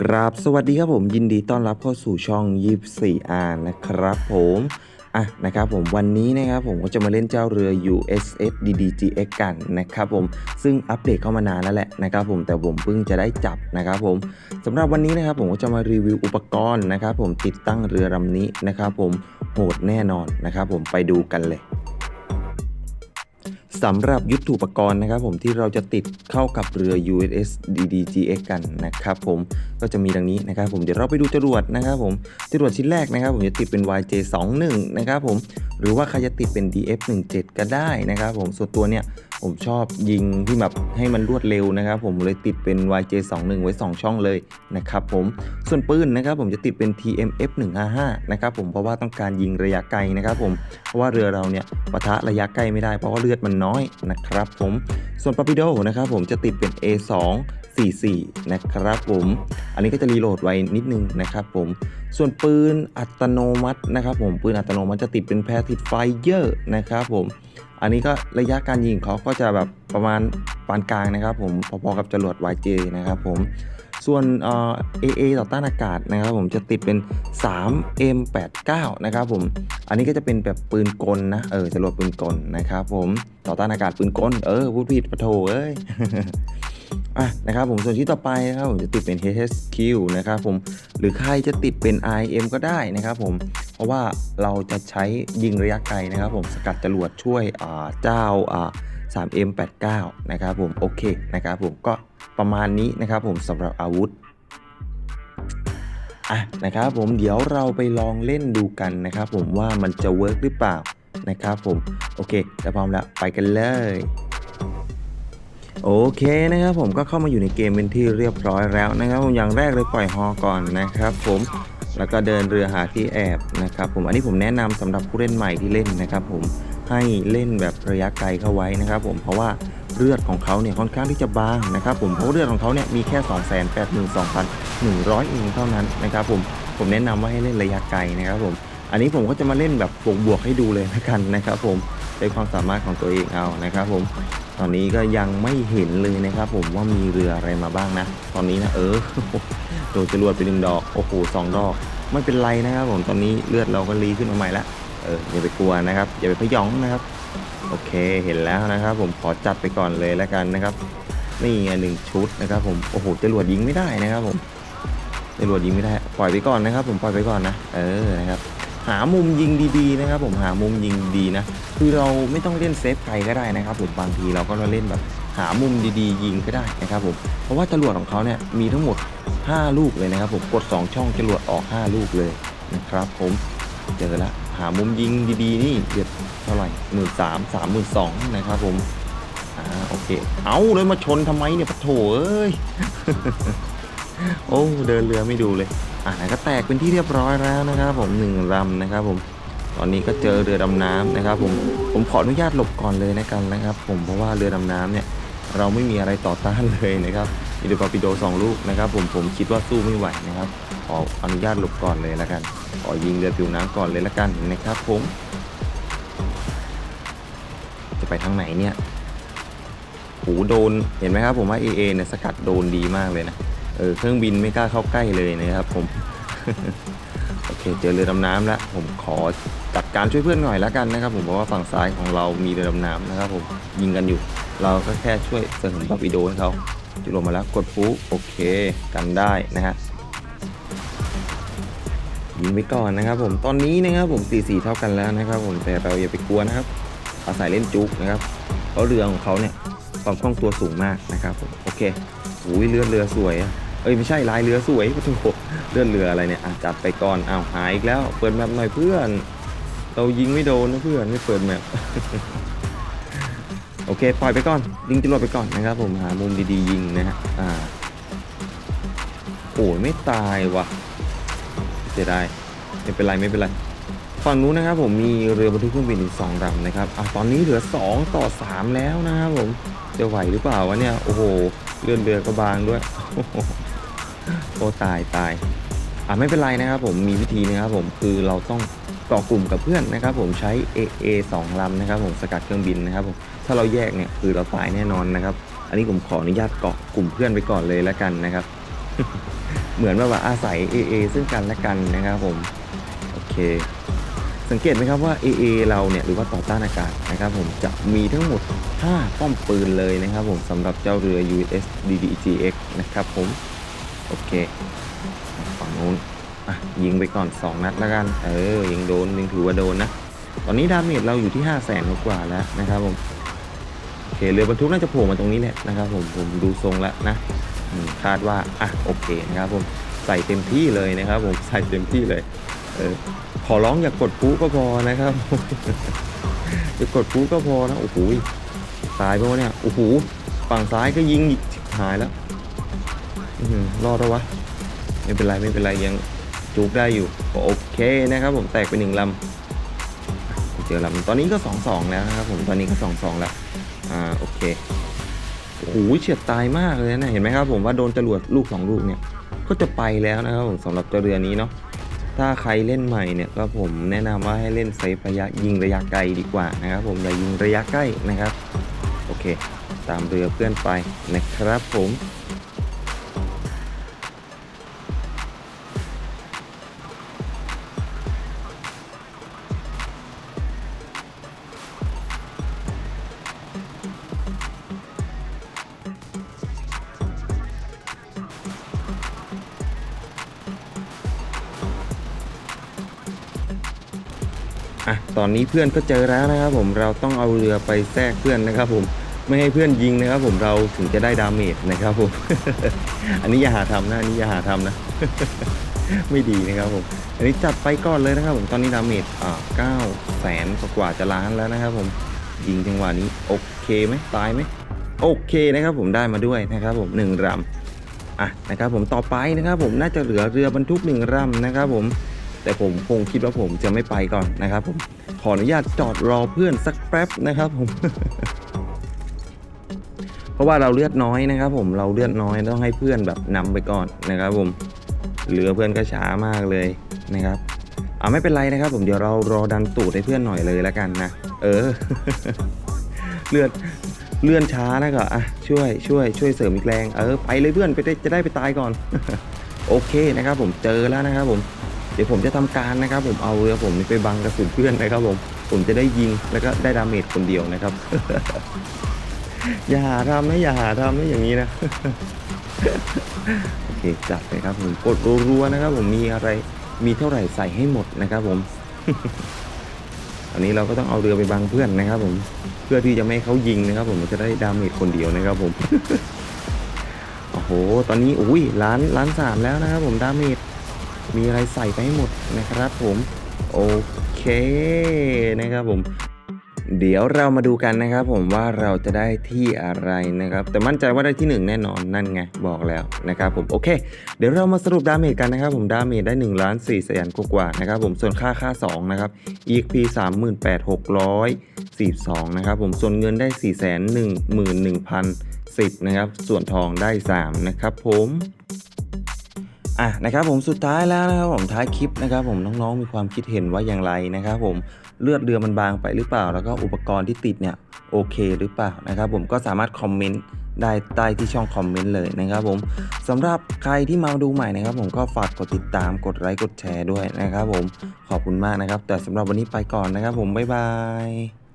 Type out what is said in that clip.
กราบสวัสดีครับผมยินดีต้อนรับเข้าสู่ช่อง 24R นะครับผมอะนะครับผมวันนี้นะครับผมก็จะมาเล่นเจ้าเรือ USS DDGX กันนะครับผมซึ่งอัปเดตเข้ามานานแล้วแหละนะครับผมแต่ผมเพิ่งจะได้จับนะครับผมสำหรับวันนี้นะครับผมก็จะมารีวิวอุปกรณ์นะครับผมติดตั้งเรือลำนี้นะครับผมโหดแน่นอนนะครับผมไปดูกันเลย สำหรับยุทธุปกรณ์นะครับผมที่เราจะติดเข้ากับเรือ USS DDGX กันนะครับผมก็จะมีดังนี้นะครับผมเดี๋ยวเราไปดูจรวดนะครับผมจรวดชิ้นแรกนะครับผมจะติดเป็น YJ21 นะครับผมหรือว่าใครจะติดเป็น DF17 ก็ได้นะครับผมส่วนตัวเนี่ย ผมชอบยิงที่แบบให้มันรวดเร็วนะครับ ผมเลยติดเป็น YJ21 ไว้ 2 ช่องเลยนะครับผมส่วนปืนนะครับผมจะติดเป็น TMF155 นะครับผมเพราะว่าต้องการยิงระยะไกลนะครับผมเพราะว่าเรือเราเนี่ยปะทะระยะใกล้ไม่ได้เพราะว่าเลือดมันน้อยนะครับผมส่วนปาปิโดนะครับผมจะติดเป็น A2 44 นะครับผม อันนี้ก็จะรีโหลดไว้นิดนึงนะครับผม ส่วนปืนอัตโนมัตินะครับผม ปืนอัตโนมัติจะติดเป็นแพทิดไฟเยอร์นะครับผม อันนี้ก็ระยะการยิงเขาก็จะแบบประมาณปานกลางนะครับผมพอๆกับจรวด YJ นะครับผม ส่วนเอ่อ AA ต่อต้านอากาศนะครับผมจะติดเป็น 3M89 นะครับผม อันนี้ก็จะเป็นแบบปืนกลนะ เออจรวดปืนกลนะครับผมต่อต้านอากาศปืนกล เออพูดผิดปะโถเอ้ยอะนะครับผมส่วนที่ต่อไปนะครับผมจะติดเป็น HSQ นะครับผมหรือใครจะติดเป็น IM ก็ได้นะครับผมเพราะว่าเราจะใช้ยิงระยะไกลนะครับผมสกัดจรวดช่วยอ่าเจ้า 3M89 นะครับผมโอเคนะครับผมก็ ประมาณนี้นะครับผมสำหรับอาวุธอะนะครับผมเดี๋ยวเราไปลองเล่นดูกันนะครับผมว่ามันจะเวิร์กหรือเปล่านะครับผมโอเคจะพร้อมแล้วไปกันเลยโอเคนะครับผมก็เข้ามาอยู่ในเกมเป็นที่เรียบร้อยแล้วนะครับผมอย่างแรกเลยปล่อยฮอก่อนนะครับผมแล้วก็เดินเรือหาที่แอบนะครับผมอันนี้ผมแนะนำสำหรับผู้เล่นใหม่ที่เล่นนะครับผมให้เล่นแบบระยะไกลเข้าไว้นะครับผมเพราะว่า เลือดของเขาเนี่ยค่อนข้างที่จะบางนะครับผมเพราะเลือดของเขาเนี่ยมีแค่2 8 2 1 0 0เองเท่านั้นนะครับผมผมแนะนำว่าให้เล่นระยะไกลนะครับผมอันนี้ผมก็จะมาเล่นแบบบวกๆให้ดูเลยนะกันนะครับผมใช้ความสามารถของตัวเองเอานะครับผมตอนนี้ก็ยังไม่เห็นเลยนะครับผมว่ามีเรืออะไรมาบ้างนะ ตอนนี้นะเออโดนจรวดไปหนึ่งดอกโอ้โหสองดอก ไม่เป็นไรนะครับผมตอนนี้เลือดเราก็รีขึ้นมาใหม่ละเอออย่าไปกลัวนะครับอย่าไปพยองนะครับ โอเคเห็นแล้วนะครับ ผมขอจัดไปก่อนเลยแล้วกันนะครับ นี่ไงหนึ่งชุดนะครับ ผมโอ้โหจรวดยิงไม่ได้นะครับ ผมจรวดยิงไม่ได้ ปล่อยไปก่อนนะครับ ผมปล่อยไปก่อนนะเออนะครับหามุมยิงดีๆนะครับ ผมหามุมยิงดีนะคือเราไม่ต้องเล่นเซฟไกลก็ได้นะครับ ผมบางทีเราก็เล่นแบบหามุมดีๆ ยิงก็ได้นะครับ ผมเพราะว่าจรวดของเขาเนี่ยมีทั้งหมด 5 ลูกเลยนะครับ ผมกด 2 ช่องจรวดออก 5 ลูกเลยนะครับ ผมเจอละ หามุมยิงดีๆ นี่เดือดเท่าไหร่หมื่นสามสามหมื่นสองนะครับผมอ่าโอเค เอาเลยมาชนทำไมเนี่ยปะโถเอ้ย โอ้เดินเรือไม่ดูเลย อ่าก็แตกเป็นที่เรียบร้อยแล้วนะครับผมหนึ่งลำนะครับผมตอนนี้ก็เจอเรือดำน้ำนะครับผมผมขออนุญาตหลบก่อนเลยนะกันนะครับ ผมเพราะว่าเรือดำน้ำเนี่ย เราไม่มีอะไรต่อต้านเลยนะครับมีเดกอปิโดสองลูกนะครับผมผมคิดว่าสู้ไม่ไหวนะครับขออนุญาตหลบก่อนเลยแล้วกันขอยิงเรือผิวน้ำก่อนเลยแล้วกันนะครับผม จะไปทางไหนเนี่ยหูโดนเห็นไหมครับ ผมว่า AA เนี่ยสกัดโดนดีมากเลยนะเออเครื่องบินไม่กล้าเข้าใกล้เลยนะครับผมโอเคเจอเรือดำน้ำแล้วผมขอจัดการช่วยเพื่อนหน่อยแล้วกันนะครับ ผมเพราะว่าฝั่งซ้ายของเรามีเรือดำน้ำนะครับผมยิงกันอยู่ เราก็แค่ช่วยเสริมปาปิโดให้เขาจุดลงมาแล้วกดปุ๊บโอเค กันได้นะฮะยิงไปก่อนนะครับ ผมตอนนี้นะครับผม4-4เท่ากันแล้วนะครับ ผมแต่เราอย่าไปกลัวนะครับอาศัยเล่นจุกนะครับเพราะเรือของเขาเนี่ยความคล่องตัวสูงมากนะครับผมโอเคอุ้ยเรือเรือสวยเอ้ยไม่ใช่ลายเรือสวยปะโถเลื่อนเรืออะไรเนี่ยจัดไปก่อนอ้าวหายอีกแล้ว เปิดแมปหน่อยเพื่อน เรายิงไม่โดนนะเพื่อนไม่เปิดแมป โอเคปล่อยไปก่อนยิงจรวดไปก่อนนะครับผมหามุมดีๆยิงนะฮะอ่าโอ้ยไม่ตายว่ะเสียดายไม่เป็นไรไม่เป็นไรฝั่งนู้นนะครับผมมีเรือบรรทุกเครื่องบินอีกสองลำนะครับอะตอนนี้เหลือ 2 ต่อ 3 แล้วนะครับผมจะไหวหรือเปล่าวะเนี่ยโอ้โหเลื่อนเรือก็บางด้วยโอ้ตายตายอะไม่เป็นไรนะครับผมมีวิธีนะครับผมคือเราต้องเกาะกลุ่มกับเพื่อนนะครับผมใช้ AA 2ลำนะครับผมสกัดเครื่องบินนะครับผม ถ้าเราแยกเนี่ยคือเราตายแน่นอนนะครับ อันนี้ผมขออนุญาตเกาะกลุ่มเพื่อนไปก่อนเลยแล้วกันนะครับ เหมือนว่าว่าอาศัย AA ซึ่งกันและกันนะครับผมโอเค สังเกตไหมครับว่า AA เราเนี่ยหรือว่าต่อต้านอากาศนะครับ ผมจะมีทั้งหมด 5 ป้อมปืนเลยนะครับ ผมสำหรับเจ้าเรือ USS DDGX นะครับผมโอเคฝั่งนู้นอะยิงไปก่อน 2 นัดแล้วกัน เออยังโดนยังถือว่าโดนนะตอนนี้ดาเมจเราอยู่ที่ 5 0 0แสนกว่าแล้วนะครับผม เคเรือบรรทุกน่าจะโผล่มาตรงนี้แหละนะครับผมผมดูทรงแล้วนะคาดว่าอะโอเคนะครับผมใส่เต็มที่เลยนะครับผมใส่เต็มที่เลยเออขอร้องอย่ากกดปุ๊ก็พอนะครับอย่ากดปุ๊ก็พอนะโอ้โหตายไปวะเนี่ยโอ้โหฝั่งซ้ายก็ยิงหายแล้วอื้อหือรอดแล้ววะไม่เป็นไรไม่เป็นไรยังจูบได้อยู่ก็โอเคนะครับ ผมแตกไปหนึ่งลำเจอลำตอนนี้ก็2-2แล้วนะครับผมตอนนี้ก็2-2แล้ว อ่าโอเคโอ้โหเฉียดตายมากเลยนะเห็นไหมครับผมว่าโดนจรวดลูก2ลูกเนี่ยก็จะไปแล้วนะครับผมสำหรับเจ้าเรือนี้เนาะถ้าใครเล่นใหม่เนี่ยก็ผมแนะนำว่าให้เล่นไซฟระยะยิงระยะไกลดีกว่านะครับ ผมอย่ายิงระยะใกล้นะครับ โอเค ตามเรือเพื่อนไปนะครับผม อะตอนนี้เพื่อนก็เจอแล้วนะครับผมเราต้องเอาเรือไปแทรกเพื่อนนะครับผมไม่ให้เพื่อนยิงนะครับผมเราถึงจะได้ดาเมจนะครับผม อันนี้อย่าหาทำนะอันนี้อย่าหาทำนะ ไม่ดีนะครับผม อันนี้จัดไปก่อนเลยนะครับผมตอนนี้ดาเมจอ่าเก้าแสนกว่าจะล้านแล้วนะครับผมยิงจังหวะนี้โอเคไหมตายไหมโอเคนะครับผมได้มาด้วยนะครับผมหนึ่งลำอะนะครับผมต่อไปนะครับผมน่าจะเหลือเรือบรรทุกหนึ่งลำนะครับผม แต่ผมคงคิดว่าผมจะไม่ไปก่อนนะครับผมขออนุญาตจอดรอเพื่อนสักแป๊บนะครับผม เพราะว่าเราเลือดน้อยนะครับ ผมเราเลือดน้อยต้องให้เพื่อนแบบนำไปก่อนนะครับ ผมเหลือเพื่อนก็ช้ามากเลยนะครับอ่าไม่เป็นไรนะครับ ผมเดี๋ยวเรารอดันตูดให้เพื่อนหน่อยเลยแล้วกันนะเออ เลือดเลื่อนช้านะก็อะช่วยช่วยช่วยเสริมอีกแรงเออไปเลยเพื่อนไปได้จะได้ไปตายก่อน โอเคนะครับ ผมเจอแล้วนะครับผม ดี๋ยวผมจะทำการนะครับ ผมเอาเรือผมไปบังกระสุนเพื่อนนะครับ ผมผมจะได้ยิงแล้วก็ได้ดาเมจคนเดียวนะครับ อย่าหาทำนะอย่าหาทำนะอย่างนี้นะโอเคจัดเลยครับผมกดรัวๆนะครับ ผมมีอะไรมีเท่าไหร่ใส่ให้หมดนะครับ ผมอันนี้เราก็ต้องเอาเรือไปบังเพื่อนนะครับ ผมเพื่อที่จะไม่ให้เขายิงนะครับ ผมจะได้ดาเมจคนเดียวนะครับ ผมโอ้โหตอนนี้อุ้ยล้านล้านสามแล้วนะครับ ผมดาเมจ มีอะไรใส่ไปให้หมดนะครับผม โอเคนะครับผม เดี๋ยวเรามาดูกันนะครับผมว่าเราจะได้ที่อะไรนะครับ แต่มั่นใจว่าได้ที่หนึ่งแน่นอนนั่นไงบอกแล้วนะครับผมโอเค เดี๋ยวเรามาสรุปดาเมจกันนะครับผมดาเมจได้1ล้าน4แสนกว่าๆนะครับผมส่วนค่าค่า 2 นะครับ EXP 38,642นะครับผมส่วนเงินได้ 4 1 1 1 0 10นะครับส่วนทองได้ 3 นะครับผม อะนะครับผมสุดท้ายแล้วนะครับผมท้ายคลิปนะครับผมน้องๆมีความคิดเห็นว่าอย่างไรนะครับผมเลือดเรือมันบางไปหรือเปล่า แล้วก็อุปกรณ์ที่ติดเนี่ยโอเคหรือเปล่านะครับผมก็สามารถคอมเมนต์ได้ใต้ที่ช่องคอมเมนต์เลยนะครับผมสำหรับใครที่มาดูใหม่นะครับ ผมก็ฝากกดติดตามกดไลค์กดแชร์ด้วยนะครับผมขอบคุณมากนะครับ แต่สำหรับวันนี้ไปก่อนนะครับผมบ๊ายบาย